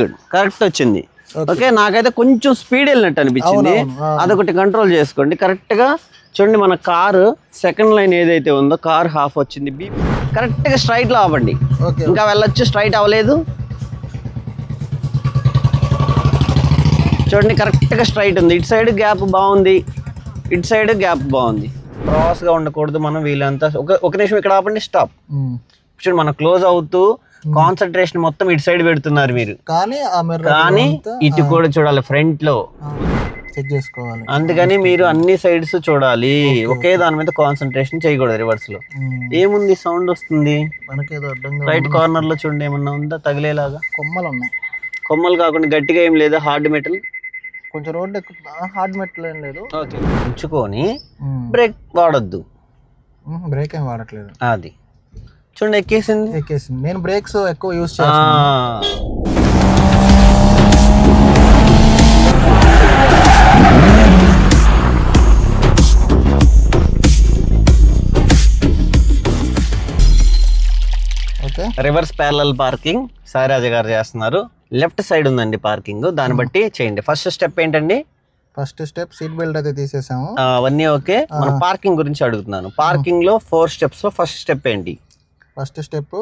Good correct వచ్చింది. Okay నాకైతే కొంచెం స్పీడ్ వెళ్ళినట్టు అనిపించింది. అదొకటి కంట్రోల్ చేసుకోండి. కరెక్ట్గా చూడండి మన కారు సెకండ్ లైన్ ఏదైతే ఉందో కార్ హాఫ్ వచ్చింది. బీ కరెక్ట్గా స్ట్రైట్లో అవ్వండి. ఇంకా వెళ్ళొచ్చు స్ట్రైట్ అవ్వలేదు. చూడండి కరెక్ట్గా స్ట్రైట్ ఉంది. ఇటు సైడ్ గ్యాప్ బాగుంది. ఇటు సైడ్ గ్యాప్ బాగుంది. క్రాస్గా ఉండకూడదు మనం వీళ్ళంతా ఒక ఒక నిమిషం ఇక్కడ ఆపండి స్టాప్ ఉమ్. చూడండి మనం క్లోజ్ అవుతూ కాన్సన్ట్రేషన్ మొత్తం ఇటు సైడ్ పెడుతున్నారు మీరు. కానీ ఆ మిర్రర్ కానీ ఇటు కూడా చూడాలి ఫ్రంట్లో. చెక్ చేసుకోవాలి. అందుకని మీరు అన్ని సైడ్స్ చూడాలి. ఒకే దాని మీద కాన్సన్ట్రేషన్ చేయకూడదు రివర్స్లో. ఉమ్. ఏముంది సౌండ్ వస్తుంది? మనకేదో అడ్డంగా రైట్ కార్నర్లో చూడండి ఏమన్నా ఉందా? తగిలేలాగా? కొమ్మలు ఉన్నాయి కొమ్మలు కాకుండా గట్టిగా ఏం లేదా? హార్డ్ మెటల్ కొంచెం రోడ్డు ఎక్కువ హార్డ్ మెట్లు ఏం లేదు. ఉంచుకొని బ్రేక్ వాడొద్దు. బ్రేక్ ఏం వాడట్లేదు. అది. చూడండి ఎక్కేసింది. ఎక్కేసింది. నేను బ్రేక్స్ ఎక్కువ యూస్ చేస్తాను okay. Reverse parallel parking Sairaja గారు చేస్తున్నారు. లెఫ్ట్ సైడ్ ఉందండి పార్కింగ్ దాన్ని బట్టి చేయండి. ఫస్ట్ స్టెప్ ఏంటండి? ఫస్ట్ స్టెప్ సీట్ బెల్ట్ అయితే తీసేసాము. అవన్నీ ఓకే. మన పార్కింగ్ గురించి అడుగుతున్నాను. పార్కింగ్లో ఫోర్ స్టెప్స్లో ఫస్ట్ స్టెప్ ఏంటి? ఫస్ట్ స్టెప్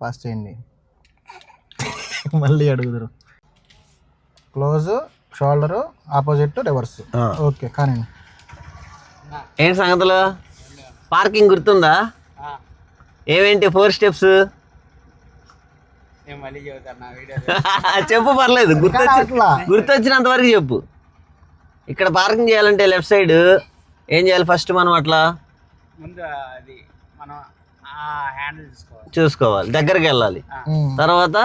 పాస్ చేయండి. మళ్ళీ అడుగుదురు. Close shoulder opposite reverse. Okay కానీ ఏంటి సంగతులు? పార్కింగ్ గుర్తుందా? ఏవేంటి ఫోర్ స్టెప్స్? చెప్పు పర్లేదు. గుర్తొచ్చి గుర్తొచ్చినంత వరకు చెప్పు. ఇక్కడ పార్కింగ్ చేయాలంటే లెఫ్ట్ సైడ్ ఏం చేయాలి ఫస్ట్ మనం అట్లా? ముందు అది చూసుకోవాలి. చూసుకోవాలి. దగ్గరికి వెళ్ళాలి. తర్వాత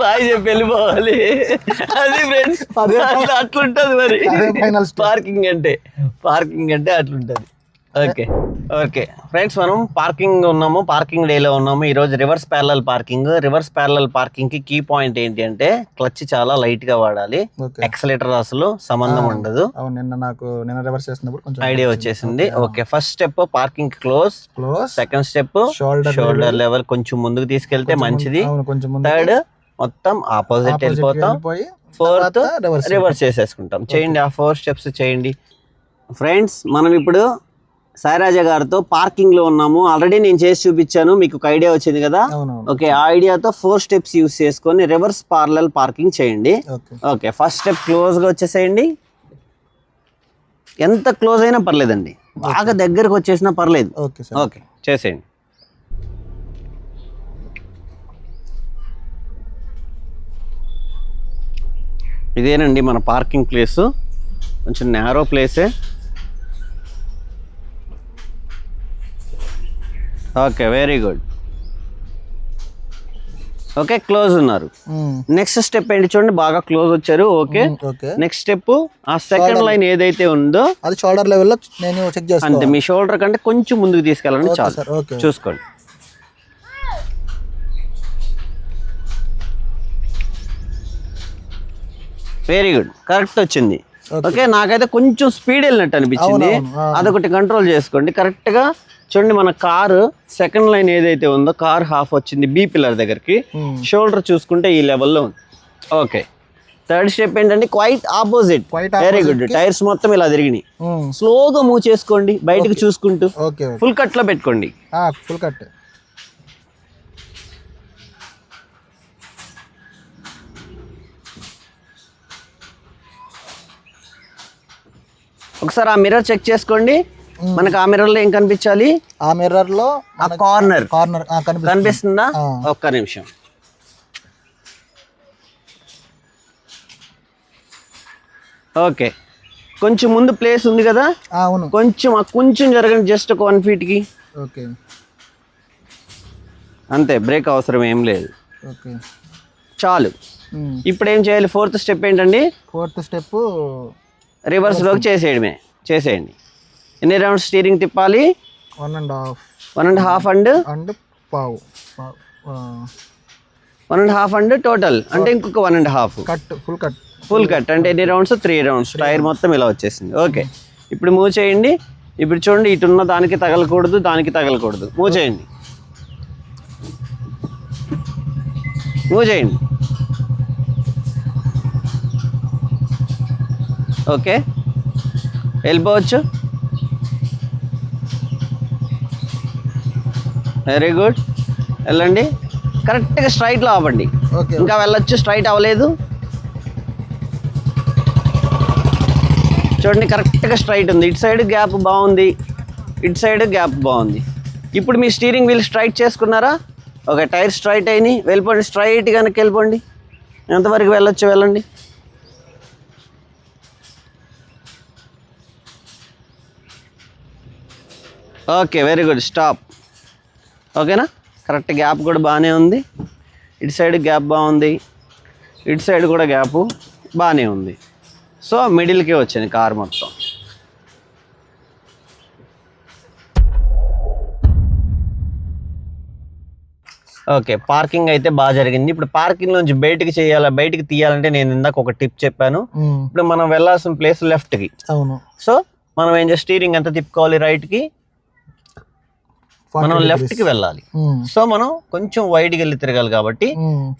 బాయ్ చెప్పి వెళ్ళిపోవాలి. అది ఫ్రెండ్స్ అదే అట్లా అట్లుంటది మరి. పార్కింగ్ అంటే పార్కింగ్ అంటే అట్లుంటది. ఓకే. ఓకే. ఫ్రెండ్స్ మనం పార్కింగ్ ఉన్నాము పార్కింగ్ డేలో ఉన్నాము. ఈ రోజు reverse parallel parking. Reverse parallel పార్కింగ్కి key point ఏంటి అంటే క్లచ్ చాలా లైట్గా వాడాలి ఎక్సలేటర్ అసలు సంబంధం ఉండదు. నిన్న నాకు నిన్న రివర్స్ చేసినప్పుడు కొంచెం ఐడియా వచ్చేసింది. Okay first step parking close. Close. Second step shoulder shoulder level కొంచెం ముందుకు తీసుకెళ్తే మంచిది. థర్డ్ మొత్తం ఆపోజిట్ వెళ్ళిపోతాం. ఫోర్త్ రివర్స్ చేసేసుకుంటాం. చేయండి ఆ ఫోర్ స్టెప్స్ చేయండి. ఫ్రెండ్స్ మనం ఇప్పుడు సాయిరాజా గారితో పార్కింగ్లో ఉన్నాము. ఆల్రెడీ నేను చేసి చూపించాను. మీకు ఒక ఐడియా వచ్చింది కదా? ఓకే ఆ ఐడియాతో ఫోర్ స్టెప్స్ యూస్ చేసుకొని రివర్స్ పార్లల్ పార్కింగ్ చేయండి. ఓకే. ఫస్ట్ స్టెప్ క్లోజ్గా వచ్చేసేయండి. ఎంత క్లోజ్ అయినా పర్లేదండి. బాగా దగ్గరకు వచ్చేసినా పర్లేదు. ఓకే చేసేయండి. ఇదేనండి మన పార్కింగ్ ప్లేస్. కొంచెం narrow ప్లేసే. Okay very good okay close ఉన్నారు. నెక్స్ట్ స్టెప్ ఏంటి చూడండి బాగా క్లోజ్ వచ్చారు ఓకే. నెక్స్ట్ స్టెప్ ఆ సెకండ్ లైన్ ఏదైతే ఉందో అది షోల్డర్ లెవెల్లో నేను చెక్ అంతే చేస్తాను మీ షోల్డర్ కంటే కొంచెం ముందుకు తీసుకెళ్ళండి ఓకే చాలు. చూసుకోండి. వెరీ గుడ్ కరెక్ట్ వచ్చింది. ఓకే. నాకైతే కొంచెం స్పీడ్ వెళ్ళినట్టు అనిపించింది. అదొకటి కంట్రోల్ చేసుకోండి. కరెక్ట్గా చూడండి మన కారు సెకండ్ లైన్ ఏదైతే ఉందో కార్ హాఫ్ వచ్చింది బి పిల్లర్ దగ్గరికి. షోల్డర్ చూసుకుంటే ఈ లెవెల్లో ఉంది. ఓకే థర్డ్ స్టెప్ ఏంటంటే quite opposite very good tyres మొత్తం ఇలా తిరిగినాయి. స్లోగా మూవ్ చేసుకోండి బయటకు చూసుకుంటూ. ఫుల్ కట్లో పెట్టుకోండి. ఫుల్ కట్ ఒకసారి ఆ మిర్రర్ చెక్ చేసుకోండి. మనకు ఆ మిర్రర్లో ఏం కనిపించాలి? ఆ మిర్రర్లో ఆ కార్నర్ కార్నర్ కనిపిస్తుంది. ఒక్క నిమిషం. ఓకే. కొంచెం ముందు ప్లేస్ ఉంది కదా? అవును. కొంచెం కొంచెం జరగండి జస్ట్ ఒక వన్ ఫీట్కి. ఓకే. అంతే బ్రేక్ అవసరం ఏం లేదు. ఓకే. చాలు. ఇప్పుడు ఏం చేయాలి? ఫోర్త్ స్టెప్ ఏంటండి? ఫోర్త్ స్టెప్ రివర్స్లోకి చేసేయడమే. చేసేయండి. ఎన్ని రౌండ్స్ స్టీరింగ్ తిప్పాలి? One and half. One and half and? And పావు. One and half and total. అంటే ఇంకొక one and half. Cut full cut. Full cut. అంటే ఎన్ని రౌండ్స్? Three rounds. టైర్ మొత్తం ఇలా వచ్చేసింది. ఓకే. ఇప్పుడు మూవ్ చేయండి. ఇప్పుడు చూడండి ఇటున్న దానికి తగలకూడదు దానికి తగలకూడదు. మూవ్ చేయండి. మూవ్ చేయండి. ఓకే. వెళ్ళిపోవచ్చు వెరీ గుడ్ వెళ్ళండి. కరెక్ట్గా స్ట్రైట్లో అవ్వండి ఓకే ఇంకా వెళ్ళొచ్చు స్ట్రైట్ అవ్వలేదు. చూడండి కరెక్ట్గా స్ట్రైట్ ఉంది. ఇటు సైడ్ గ్యాప్ బాగుంది. ఇటు సైడ్ గ్యాప్ బాగుంది. ఇప్పుడు మీ స్టీరింగ్ వీల్ స్ట్రైట్ చేసుకున్నారా? ఓకే టైర్ స్ట్రైట్ అయినాయి. వెళ్ళిపోండి స్ట్రైట్ కనుక వెళ్ళిపోండి. ఎంతవరకు వెళ్ళొచ్చు వెళ్ళండి. ఓకే వెరీ గుడ్ స్టాప్ ఓకేనా? కరెక్ట్ గ్యాప్ కూడా బాగానే ఉంది. ఇటు సైడ్ గ్యాప్ బాగుంది. ఇటు సైడ్ కూడా గ్యాప్ బాగానే ఉంది. సో మిడిల్కే వచ్చింది కార్ మొత్తం. ఓకే పార్కింగ్ అయితే బాగా జరిగింది. ఇప్పుడు పార్కింగ్ నుంచి బయటికి చేయాలి బయటికి తీయాలంటే నేను ఇందాక ఒక టిప్ చెప్పాను. ఇప్పుడు మనం వెళ్ళాల్సిన ప్లేస్ లెఫ్ట్కి. అవును. సో మనం ఏం చేసి స్టీరింగ్ ఎంత తిప్పుకోవాలి రైట్కి. 40 మనం degrees. లెఫ్ట్కి వెళ్ళాలి. సో మనం కొంచెం వైడ్కి వెళ్ళి తిరగాలి కాబట్టి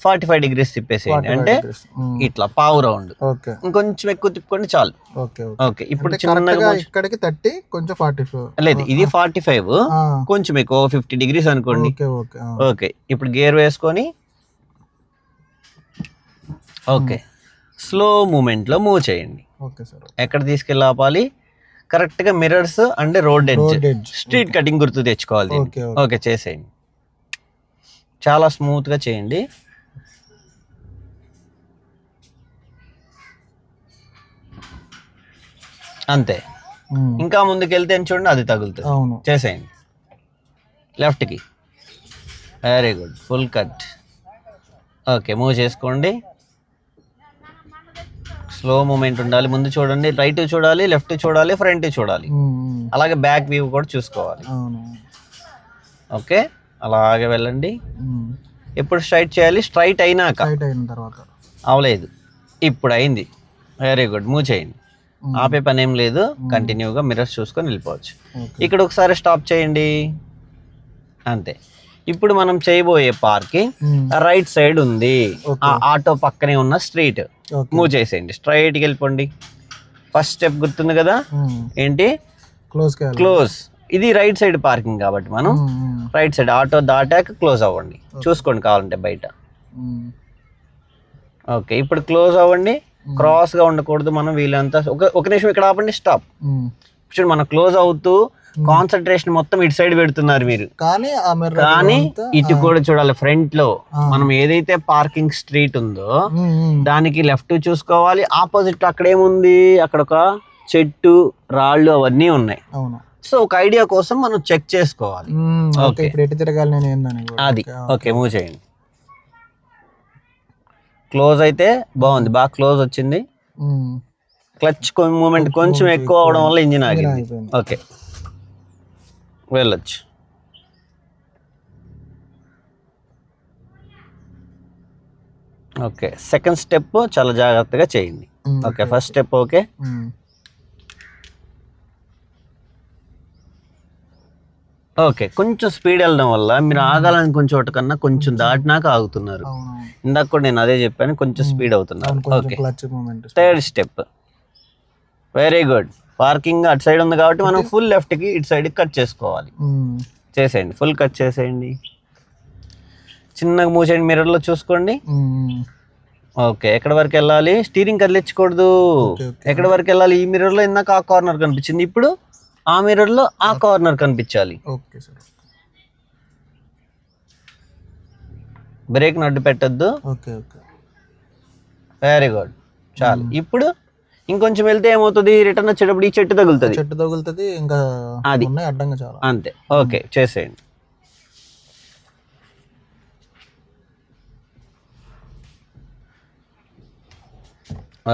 ఫార్టీ ఫైవ్ డిగ్రీస్ తిప్పేసేయండి. 45 అంటే. ఉమ్, ఇట్లా పావు రౌండ్. ఓకే ఇంకొంచెం ఎక్కువ తిప్పుకోండి చాలు. ఓకే ఇప్పుడు చిన్నగా ఇక్కడికి థర్టీ కొంచెం ఫార్టీ ఫోర్ లేదు ఇది ఫార్టీ ఫైవ్ కొంచెం ఎక్కువ ఫిఫ్టీ డిగ్రీస్ అనుకోండి. ఓకే ఓకే ఇప్పుడు గేర్ వేసుకొని. ఓకే స్లో మూమెంట్లో మూవ్ చేయండి. ఓకే సార్ ఎక్కడ తీసుకెళ్ళి ఆపాలి? కరెక్ట్గా mirrors and road edge. Street cutting గుర్తు తెచ్చుకోవాలి. ఓకే చేసేయండి. చాలా స్మూత్గా చేయండి. అంతే. ఇంకా ముందుకు వెళ్తే చూడండి అది తగులుతుంది. చేసేయండి. లెఫ్ట్కి. Very good full cut okay move చేసుకోండి. స్లో మూమెంట్ ఉండాలి. ముందు చూడండి రైట్ చూడాలి లెఫ్ట్ చూడాలి ఫ్రంట్ చూడాలి. అలాగే బ్యాక్ వ్యూ కూడా చూసుకోవాలి. ఓకే? అలాగే వెళ్ళండి. ఎప్పుడు స్ట్రైట్ చేయాలి? స్ట్రైట్ అయినాక. తర్వాత. అవలేదు. ఇప్పుడు అయింది. Very good. మూవ్ చేయండి. ఆపే పని ఏం లేదు. కంటిన్యూగా మిర్రర్స్ చూసుకొని వెళ్ళిపోవచ్చు. ఇక్కడ ఒకసారి స్టాప్ చేయండి. అంతే. ఇప్పుడు మనం చేయబోయే పార్కింగ్ ఉమ్, రైట్ సైడ్ ఉంది. ఆ ఆటో పక్కనే ఉన్న స్ట్రీట్. మూవ్ చేసేయండి. స్ట్రైట్కి వెళ్ళిపోండి. ఫస్ట్ స్టెప్ గుర్తుంది కదా? ఉమ్, ఏంటి? క్లోజ్ క్లోజ్ ఇది రైట్ సైడ్ పార్కింగ్ కాబట్టి మనం రైట్ సైడ్ ఆటో దాటాక క్లోజ్ అవ్వండి. చూసుకోండి కావాలంటే బయట. ఓకే ఇప్పుడు క్లోజ్ అవ్వండి. క్రాస్గా ఉండకూడదు మనం వీళ్ళంతా ఒక ఒక నిమిషం ఇక్కడ ఆపండి స్టాప్. చూడండి మనం క్లోజ్ అవుతూ కాన్సన్ట్రేషన్ మొత్తం ఇటు సైడ్ పెడుతున్నారు మీరు. కానీ కానీ ఇటు కూడా చూడాలి ఫ్రంట్లో. మనం ఏదైతే పార్కింగ్ స్ట్రీట్ ఉందో ఉమ్, ఉమ్, దానికి లెఫ్ట్ చూసుకోవాలి ఆపోజిట్ అక్కడ ఏముంది? అక్కడ ఒక చెట్టు రాళ్ళు అవన్నీ ఉన్నాయి. సో ఒక ఐడియా కోసం మనం చెక్ చేసుకోవాలి. Okay okay. ఇప్పుడు ఎటు తిరగాలి నేను ఏందని కూడా. అది. ఓకే, మూవ్ చేయండి. క్లోజ్ అయితే బాగుంది బాగా క్లోజ్ వచ్చింది. క్లచ్ మూమెంట్ కొంచెం ఎక్కువ అవడం వల్ల ఇంజిన్ ఆగింది. ఓకే వెళ్ళొచ్చు. ఓకే సెకండ్ స్టెప్ చాలా జాగ్రత్తగా చేయండి. Okay first step okay? Okay కొంచెం స్పీడ్ వెళ్ళడం వల్ల మీరు ఆగాలనుకున్న చోట కన్నా కొంచెం దాటినాక ఆగుతున్నారు. ఇందాక కూడా నేను అదే చెప్పాను కొంచెం స్పీడ్ అవుతున్నారు. Okay. Third step. Very good. Parking అటు సైడ్ ఉంది కాబట్టి మనం ఫుల్ లెఫ్ట్కి ఇటు సైడ్ కట్ చేసుకోవాలి. ఉమ్, చేసేయండి. ఫుల్ కట్ చేసేయండి. చిన్నగా మూవ్ చేయండి మిర్రర్లో చూసుకోండి. ఓకే ఎక్కడ వరకు వెళ్ళాలి? స్టీరింగ్ కదిలించకూడదు. ఎక్కడ వరకు వెళ్ళాలి? ఈ మిర్రర్లో ఇందాక ఆ కార్నర్ కనిపించింది. ఇప్పుడు ఆ మిర్రర్లో ఆ కార్నర్ కనిపించాలి. ఓకే సార్ బ్రేక్ నడ్డు పెట్టద్దు. ఓకే ఓకే వెరీ గుడ్ చాలు. ఇప్పుడు ఇంకొంచెం వెళ్తే ఏమవుతుంది? రిటర్న్ వచ్చేటప్పుడు ఈ చెట్టు తగులుతుంది. చెట్టు తగులుతుంది ఇంకా అది. ఉన్నాయి అడ్డంగా చాలా. అంతే. ఓకే చేసేయండి.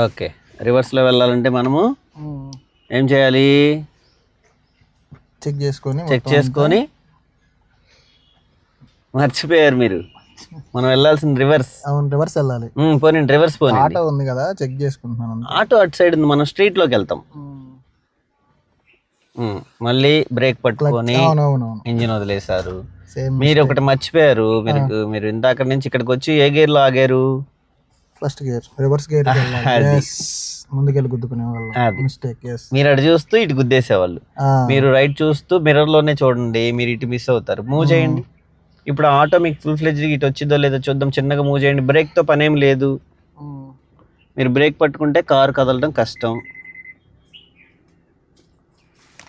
ఓకే రివర్స్లో వెళ్ళాలంటే మనము ఏం చేయాలి? చెక్ చేసుకొని చెక్ చేసుకొని మర్చిపోయారు మీరు. మనం వెళ్ళాల్సిన రివర్స్. అవును రివర్స్ వెళ్ళాలి. పోనీ రివర్స్ పోనీ. ఆటో ఉంది కదా చెక్ చేసుకుంటున్నాను. ఆటో అటు సైడ్ ఉంది మనం స్ట్రీట్లోకి వెళ్తాం. ఉమ్, మళ్ళీ బ్రేక్ పట్టుకొని ఇంజిన్ వదిలేశారు. సేమ్ మీరు ఒకటి మర్చిపోయారు మీరు మీరు ఇందాక నుంచి ఇక్కడికి వచ్చి ఏ గేర్లో ఆగారు? First gear reverse gear. ముందుకెళ్ళి గుద్దుకునే. వాళ్ళం మిస్టేక్ మీరు అటు చూస్తూ ఇటు గుద్దేసేవాళ్ళు. మీరు రైట్ చూస్తూ మిర్రర్లోనే చూడండి మీరు ఇటు మిస్ అవుతారు. మూవ్ చేయండి. ఇప్పుడు ఆటో మీకు ఫుల్ ఫ్లెజ్ ఇటు వచ్చిందో లేదో చూద్దాం. చిన్నగా మూవ్ చేయండి. బ్రేక్తో పనేం లేదు. మీరు బ్రేక్ పట్టుకుంటే కారు కదలడం కష్టం.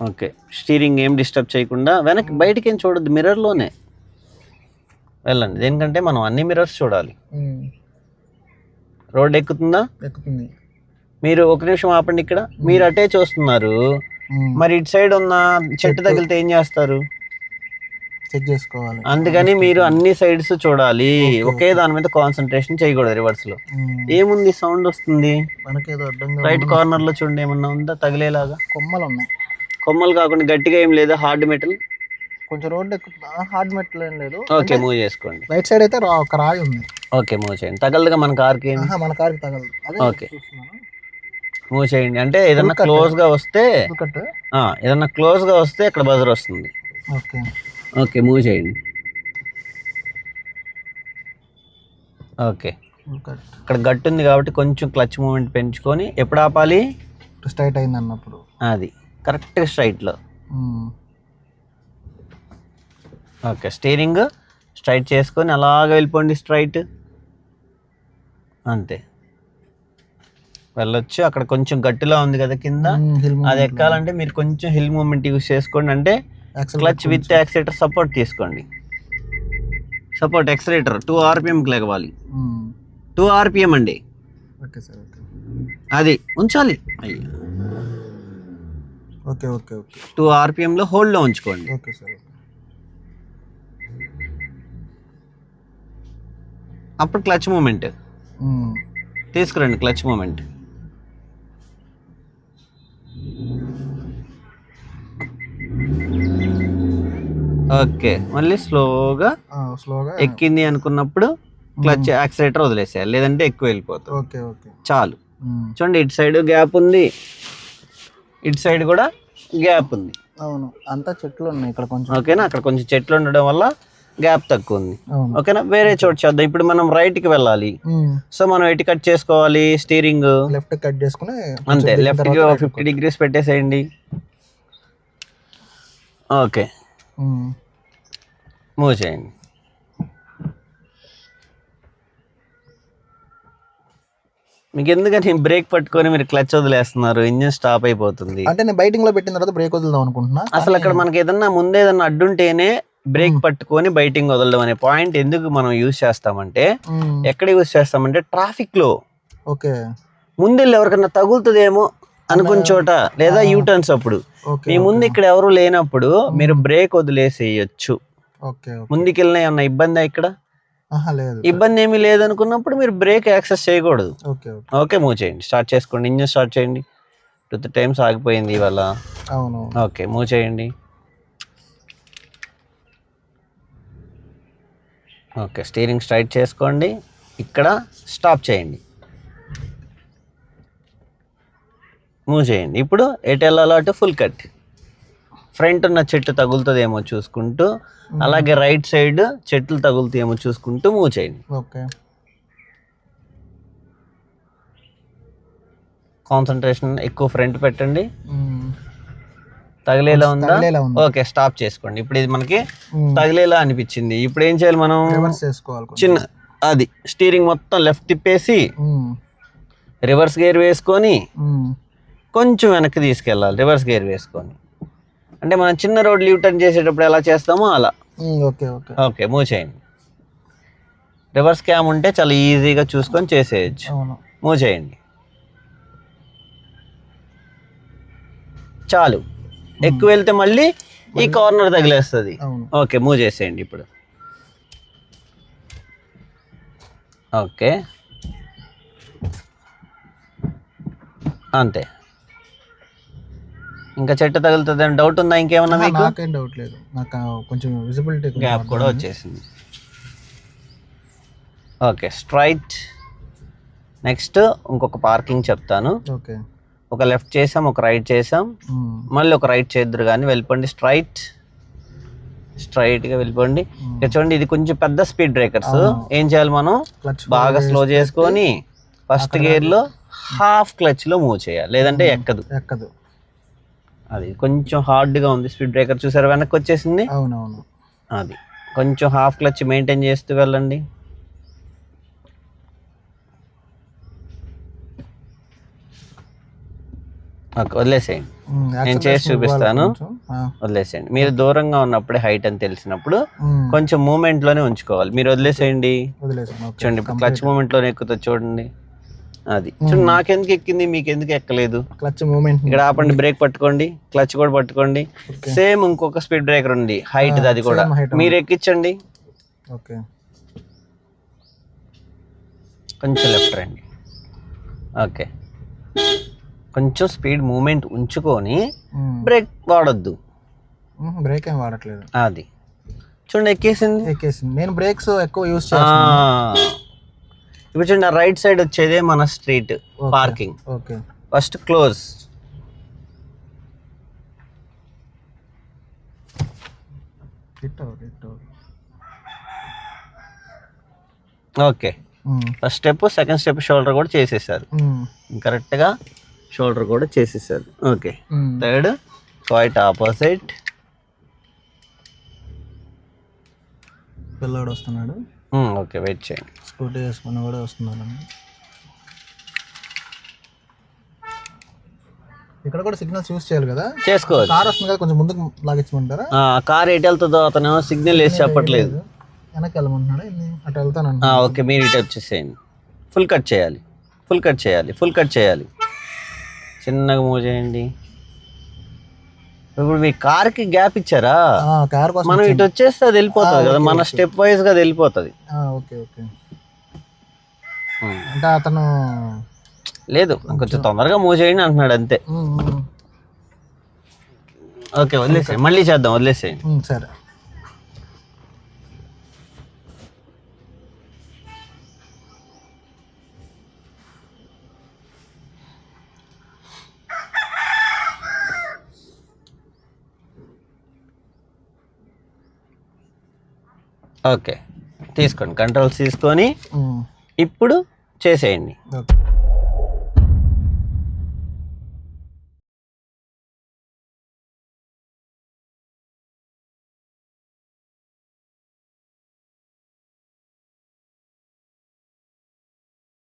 ఓకే. స్టీరింగ్ ఏం డిస్టర్బ్ చేయకుండా వెనక్కి బయటికి ఏం చూడొద్దు మిర్రర్లోనే వెళ్ళండి. దేనికంటే మనం అన్ని మిర్రర్స్ చూడాలి. రోడ్ ఎక్కుతుందా? ఎక్కుతుంది. మీరు ఒక నిమిషం ఆపండి ఇక్కడ. మీరు అటే చూస్తున్నారు. మరి ఇటు సైడ్ ఉన్న చెట్టు. తగిలితే ఏం చేస్తారు? చెక్ చేసుకోవాలి. అందుకని మీరు అన్ని సైడ్స్ చూడాలి. ఒకే దాని మీద కాన్సన్ట్రేషన్ చేయకూడదు రివర్స్లో. ఉమ్. ఏముంది సౌండ్ వస్తుంది? మనకేదో అడ్డంగా రైట్ కార్నర్లో చూడండి ఏమన్నా ఉందా? తగిలేలాగా? కొమ్మలు ఉన్నాయి కొమ్మలు కాకుండా గట్టిగా ఏం లేదా? హార్డ్ మెటల్ కొంచెం రోడ్ హార్డ్ మెటల్ ఏం లేదు. ఓకే మూవ్ చేసుకోండి. రైట్ సైడ్ అయితే ఒక రాయి ఉంది. ఓకే మూవ్ చేయండి. తగలదుగా మన కార్కి మన కార్కి తగలదు. ఓకే. మూవ్ చేయండి. అంటే ఏదన్నా. క్లోజ్గా వస్తే ఏదన్నా క్లోజ్గా వస్తే ఇక్కడ బజర్ వస్తుంది. ఓకే ఓకే మూవ్ చేయండి. ఓకే. ఇక్కడ గట్టు ఉంది కాబట్టి కొంచెం క్లచ్ మూమెంట్ పెంచుకొని ఎప్పుడు ఆపాలి? స్ట్రైట్ అయింది అన్నప్పుడు. అది. కరెక్ట్గా స్ట్రైట్లో. ఓకే స్టీరింగ్ స్ట్రైట్ చేసుకొని అలాగ వెళ్ళిపోండి స్ట్రైట్. అంతే. వెళ్ళొచ్చు. అక్కడ కొంచెం గట్టిలా ఉంది కదా కింద. అది ఎక్కాలంటే మీరు కొంచెం హిల్ మూమెంట్ యూస్ చేసుకోండి. అంటే క్లచ్ విత్ యాక్సిలేటర్ సపోర్ట్ తీసుకోండి. సపోర్ట్ ఎక్సలేటర్ టూ ఆర్పిఎంకి లేవాలి. ఉమ్. టూ ఆర్పిఎం అండి. Okay sir okay. అది ఉంచాలి. అయ్యో. Okay okay okay. టూ ఆర్పిఎంలో హోల్డ్లో ఉంచుకోండి. ఓకే సార్ అప్పుడు క్లచ్ మూమెంట్. ఉమ్. తీసుకురండి క్లచ్ మూమెంట్. ఓకే. మళ్ళీ స్లోగా స్లోగా ఎక్కింది అనుకున్నప్పుడు క్లచ్ యాక్సిలేటర్ వదిలేసేయాలి లేదంటే ఎక్కువ వెళ్ళిపోతుంది. Okay okay. చాలు. ఉమ్. చూడండి ఇటు సైడ్ గ్యాప్ ఉంది. ఇటు సైడ్ కూడా గ్యాప్ ఉంది. అవును అంతా చెట్లు ఉన్నాయి ఇక్కడ కొంచెం. ఓకేనా? అక్కడ కొంచెం చెట్లు ఉండడం వల్ల గ్యాప్ తక్కువ ఉంది. ఓకేనా? వేరే చోటు చేద్దాం. ఇప్పుడు మనం right కి వెళ్ళాలి సో మనం ఎటు కట్ చేసుకోవాలి? స్టీరింగ్? లెఫ్ట్ కట్ చేసుకుని అంతే. లెఫ్ట్కి ఫిఫ్టీ డిగ్రీస్ పెట్టేసేయండి. ఓకే. మూవ్ చేయండి మీకు ఎందుకని బ్రేక్ పట్టుకొని మీరు క్లచ్ వదిలేస్తున్నారు? ఇంజిన్ స్టాప్ అయిపోతుంది. అంటే నేను బయటింగ్లో పెట్టిన తర్వాత బ్రేక్ వదులుదాం అనుకుంటున్నా. అసలు అక్కడ మనకి ఏదన్నా ముందే ఏదన్నా అడ్డుంటేనే బ్రేక్ పట్టుకొని బయటింగ్ వదలడం అనే పాయింట్ ఎందుకు మనం యూజ్ చేస్తామంటే. ఎక్కడ యూజ్ చేస్తామంటే ట్రాఫిక్లో ఓకే. ముందెళ్ళి ఎవరికన్నా తగులుతుందేమో అనుకున్న చోట లేదా యూ టర్న్స్ అప్పుడు. మీ ముందు ఇక్కడ ఎవరు లేనప్పుడు మీరు బ్రేక్ వదిలేసేయచ్చు. ముందుకెళ్ళిన ఏమన్నా ఇబ్బంది ఇక్కడ? ఇబ్బంది ఏమీ లేదనుకున్నప్పుడు మీరు బ్రేక్ యాక్సెస్ చేయకూడదు. ఓకే మూవ్ చేయండి. స్టార్ట్ చేసుకోండి. ఇంజిన్ స్టార్ట్ చేయండి. టూ త్రీ టైమ్స్ ఆగిపోయింది ఇవాళ. ఓకే మూవ్ చేయండి. ఓకే స్టీరింగ్ స్ట్రైట్ చేసుకోండి. ఇక్కడ స్టాప్ చేయండి. మూవ్ చేయండి ఇప్పుడు ఎటు వెళ్ళాలో అటు ఫుల్ కట్ ఫ్రంట్ ఉన్న చెట్టు తగులుతుందేమో చూసుకుంటూ అలాగే రైట్ సైడ్ చెట్లు తగులుతాయేమో చూసుకుంటూ మూవ్ చేయండి ఓకే కాన్సన్ట్రేషన్ ఎక్కువ ఫ్రంట్ పెట్టండి. తగిలేలా ఉందా. ఓకే స్టాప్ చేసుకోండి ఇప్పుడు ఇది మనకి. తగిలేలా అనిపించింది ఇప్పుడు ఏం చేయాలి మనం. చిన్న అది స్టీరింగ్ మొత్తం లెఫ్ట్ తిప్పేసి. రివర్స్ గేర్ వేసుకొని. కొంచెం వెనక్కి తీసుకెళ్ళాలి రివర్స్ గేర్ వేసుకొని. అంటే మనం చిన్న రోడ్ లీవ్ టర్న్ చేసేటప్పుడు ఎలా చేస్తామో అలా. Okay okay. ఓకే మూవ్ చేయండి. రివర్స్ క్యామ్ ఉంటే చాలా ఈజీగా చూసుకొని చేసేయచ్చు. మూవ్ చేయండి. చాలు. ఎక్కువ వెళ్తే మళ్ళీ ఈ కార్నర్ తగిలేస్తుంది. ఓకే మూవ్ చేసేయండి ఇప్పుడు. ఓకే. అంతే. ఇంకా చెట్టు తగులుతుంది అని డౌట్ ఉందా ఇంకేమన్నా మీకు? నాకేం డౌట్ లేదు. నాకు కొంచెం విజిబిలిటీ గ్యాప్ కూడా వచ్చేసింది. ఓకే స్ట్రైట్ నెక్స్ట్ ఇంకొక పార్కింగ్ చెప్తాను. ఓకే. ఒక లెఫ్ట్ చేసాం ఒక రైట్ చేసాం. మళ్ళీ ఒక రైట్ చేద్దరు కానీ వెళ్ళిపోండి స్ట్రైట్ స్ట్రైట్గా వెళ్ళిపోండి. ఉమ్. ఇక చూడండి ఇది కొంచెం పెద్ద స్పీడ్ బ్రేకర్స్. ఏం చేయాలి మనం? బాగా స్లో చేసుకొని ఫస్ట్ గేర్లో హాఫ్ క్లచ్లో మూవ్ చేయాలి. లేదంటే ఎక్కదు. ఎక్కదు. అది కొంచెం హార్డ్గా ఉంది స్పీడ్ బ్రేకర్ చూసారు వెనక్కి వచ్చేసింది? అవునవును. అది. కొంచెం హాఫ్ క్లచ్ మెయింటైన్ చేస్తూ వెళ్ళండి. ఓకే వదిలేసేయండి. నేను చేసి చూపిస్తాను. వదిలేసేయండి. మీరు దూరంగా ఉన్నప్పుడే హైట్ అని తెలిసినప్పుడు కొంచెం మూమెంట్లోనే ఉంచుకోవాలి. మీరు వదిలేసేయండి. చూడండి ఇప్పుడు క్లచ్ మూమెంట్లోనే ఎక్కుతుంది చూడండి. అది. చూడండి నాకెందుకు ఎక్కింది మీకు ఎందుకు ఎక్కలేదు? క్లచ్ మూమెంట్ ఇక్కడ ఆపండి బ్రేక్ పట్టుకోండి క్లచ్ కూడా పట్టుకోండి. సేమ్ ఇంకొక స్పీడ్ బ్రేకర్ ఉంది. హైట్ అది కూడా. మీరు ఎక్కించండి. ఓకే. కొంచెం లెఫ్ట్ రండి. ఓకే. కొంచెం స్పీడ్ మూమెంట్ ఉంచుకొని బ్రేక్ వాడొద్దు. బ్రేక్ ఏం వాడట్లేదు. అది. చూడండి ఎక్కేసింది. ఎక్కేసింది. నేను బ్రేక్స్ ఎక్కువ యూస్ చేస్తాను. ఇప్పుడు చూడండి రైట్ సైడ్ వచ్చేదే మన street. Parking okay first close okay first step second step shoulder కూడా చేసేసారు. కరెక్ట్గా షోల్డర్ కూడా చేసేసారు. ఓకే థర్డ్ క్వైట్ ఆపోజిట్ పిల్లోడు వస్తున్నాడు. ఓకే వెయిట్ చేయండి స్కూటీ వేసుకుని కూడా వస్తున్నాడు ఇక్కడ కూడా సిగ్నల్స్ యూస్ చేయాలి కదా? చేసుకోవచ్చు. కార్ వస్తుంది కదా కొంచెం ముందుకు లాగించమంటారా? కార్ ఎటు వెళ్తుందో అతను సిగ్నల్ వేసి చెప్పట్లేదు. వెనక్కి వెళ్ళమంటున్నాడు? అటు వెళ్తాను ఓకే మీరు ఇటు వచ్చేసేయండి. ఫుల్ కట్ చేయాలి. ఫుల్ కట్ చేయాలి. ఫుల్ కట్ చేయాలి. చిన్నగా మూవ్ చేయండి ఇప్పుడు మీ కార్కి గ్యాప్ ఇచ్చారా? కార్ కోసం మనం ఇటు వచ్చేస్తే అది వెళ్ళిపోతుంది కదా మన స్టెప్ వైజ్గా వెళ్ళిపోతుంది. Okay okay. అంటే అతను లేదు కొంచెం తొందరగా మూవ్ చేయండి అంటున్నాడు అంతే. ఓకే వదిలేసేయండి. మళ్ళీ చేద్దాం వదిలేసేయండి. సరే. ఓకే. తీసుకోండి. కంట్రోల్స్ తీసుకొని ఇప్పుడు చేసేయండి. ఓకే.